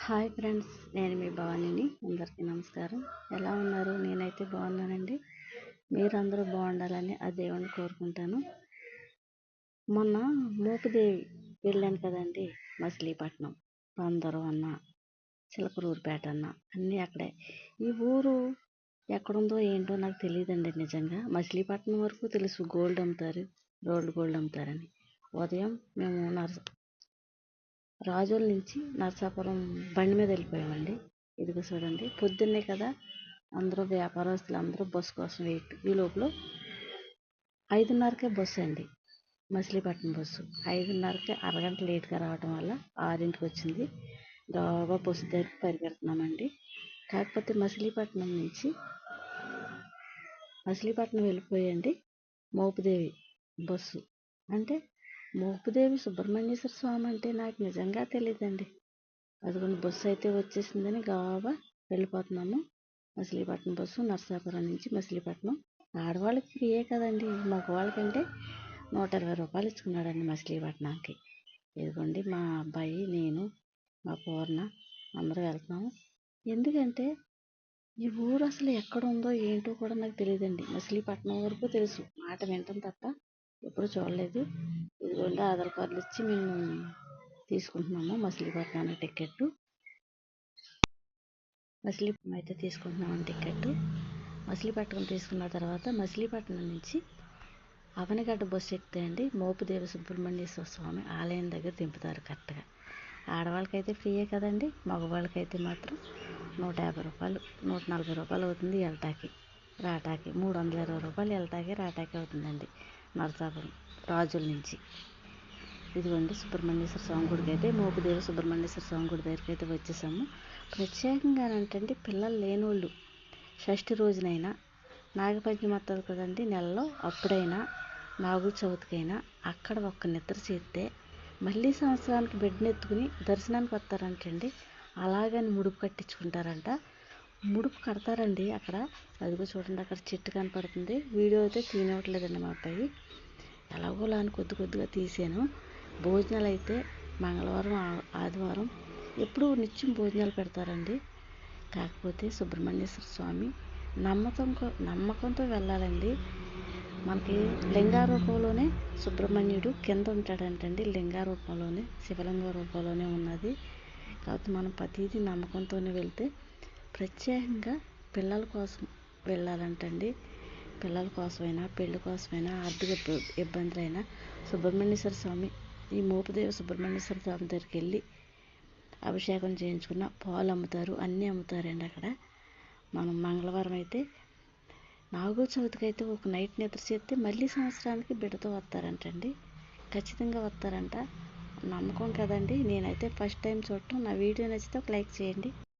Hi friends నేను మీ భవానీని. అందరికీ నమస్కారం. ఎలా ఉన్నారు? నేనైతే బాగున్నానండి. మీరందరూ బాగుండాలని ఆ దేవుని కోరుకుంటాను. మొన్న మూపదేవి వెళ్ళాను కదండి మచిలీపట్నం. పందరం అన్న చిలకలూరుపేట అన్న అన్నీ అక్కడే. ఈ ఊరు ఎక్కడుందో ఏంటో నాకు తెలియదండి నిజంగా. మచిలీపట్నం వరకు తెలుసు గోల్డ్ అమ్ముతారు రోల్డ్ గోల్డ్ అమ్ముతారని. ఉదయం మేము నర్స రాజుల నుంచి నరసాపురం బండి మీద వెళ్ళిపోయామండి. ఇదిగో చూడండి పొద్దున్నే కదా అందరూ వ్యాపారస్తులు అందరూ బస్సు కోసం వెయిట్ ఈ లోపల ఐదున్నరకే బస్సు అండి మచిలీపట్నం బస్సు. ఐదున్నరకే అరగంట లేట్గా రావడం వల్ల ఆరింటికి వచ్చింది. గబా బస్సు దగ్గరికి పరిగెడుతున్నామండి. కాకపోతే మచిలీపట్నం నుంచి మచిలీపట్నం వెళ్ళిపోయండి మోపుదేవి బస్సు. అంటే మోపుదేవి సుబ్రహ్మణ్యేశ్వర స్వామి అంటే నాకు నిజంగా తెలియదండి అదిగోండి బస్సు అయితే వచ్చేసిందని గాబా వెళ్ళిపోతున్నాము. మచిలీపట్నం బస్సు నర్సాపురం నుంచి మచిలీపట్నం ఆడవాళ్ళకి ఫ్రీయే కదండి. మగవాళ్ళకంటే నూట ఇరవై రూపాయలు ఇచ్చుకున్నాడండి మచిలీపట్నానికి ఇదిగోండి మా అబ్బాయి నేను మా పూర్ణ అందరూ వెళ్తున్నాము. ఎందుకంటే ఈ ఊరు అసలు ఎక్కడ ఉందో ఏంటో కూడా నాకు తెలియదండి మచిలీపట్నం వరకు తెలుసు. మాట వింటాం తప్ప ఎప్పుడు చూడలేదు. ఇదిగోండి ఆధార్ కార్డులు ఇచ్చి మేము తీసుకుంటున్నాము. మచిలీపట్నానికి టికెట్ మచిలీపట్నం అయితే తీసుకుంటున్నాము టికెట్ మచిలీపట్నం తీసుకున్న తర్వాత మచిలీపట్నం నుంచి అవనిగడ్డ బస్సు ఎక్కితే అండి మోపుదేవి సుబ్రహ్మణ్యేశ్వర స్వామి ఆలయం దగ్గర దింపుతారు కరెక్ట్గా. ఆడవాళ్ళకైతే ఫ్రీయే కదండి. మగవాళ్ళకైతే మాత్రం నూట యాభై రూపాయలు నూట నలభై రూపాయలు అవుతుంది ఎల్టాకి రాటాకి. మూడు వందల ఇరవై రూపాయలు వెళ్ళటాకి రాటాకి అవుతుందండి నరసాపురం రాజుల నుంచి. ఇదిగోండి సుబ్రహ్మణ్యేశ్వర స్వామి గుడికి అయితే మోపుదేవి సుబ్రహ్మణ్యేశ్వర స్వామి గుడి దగ్గరికి అయితే వచ్చేసాము. ప్రత్యేకంగా అంటే పిల్లలు లేనోళ్ళు షష్ఠి రోజునైనా నాగపంచమి వస్తుంది కదండి నెలలో అప్పుడైనా నాగుల చవితికైనా అక్కడ ఒక్క నిద్ర చేస్తే మళ్ళీ సంవత్సరానికి బిడ్డనెత్తుకుని దర్శనానికి వస్తారంటండి అలాగని ముడుపు కట్టించుకుంటారంట. ముడుపు కడతారండి అక్కడ. అదిగో చూడండి అక్కడ చెట్టు కనపడుతుంది. వీడియో అయితే తీనివ్వట్లేదండి మా అబ్బాయి. ఎలాగోలా అని కొద్ది కొద్దిగా తీసాను. భోజనాలు అయితే మంగళవారం ఆదివారం ఎప్పుడూ నిత్యం భోజనాలు పెడతారండి. కాకపోతే సుబ్రహ్మణ్యేశ్వర స్వామి నమ్మకంతో నమ్మకంతో వెళ్ళాలండి. మనకి లింగారూపంలోనే సుబ్రహ్మణ్యుడు కింద ఉంటాడంటండి. లింగారూపంలోనే శివలింగ రూపంలోనే ఉన్నది. కాబట్టి మనం ప్రతిదీ నమ్మకంతోనే వెళ్తే ప్రత్యేకంగా పిల్లల కోసం వెళ్ళాలంటండి. పిల్లల కోసమైనా పెళ్ళి కోసమైనా ఆర్థిక ఇబ్బందులైనా సుబ్రహ్మణ్యేశ్వర స్వామి ఈ మోపుదేవి సుబ్రహ్మణ్యేశ్వర స్వామి దగ్గరికి వెళ్ళి అభిషేకం చేయించుకున్న పాలు అమ్ముతారు అన్నీ అమ్ముతారండి అక్కడ. మనం మంగళవారం అయితే నాగో చవితికి అయితే ఒక నైట్ నిద్ర చేస్తే మళ్ళీ సంవత్సరానికి బిడ్డతో వస్తారంటండి. ఖచ్చితంగా వస్తారంట. నమ్మకం కదండి. నేనైతే ఫస్ట్ టైం చూడటం. నా వీడియో నచ్చితే ఒక లైక్ చేయండి.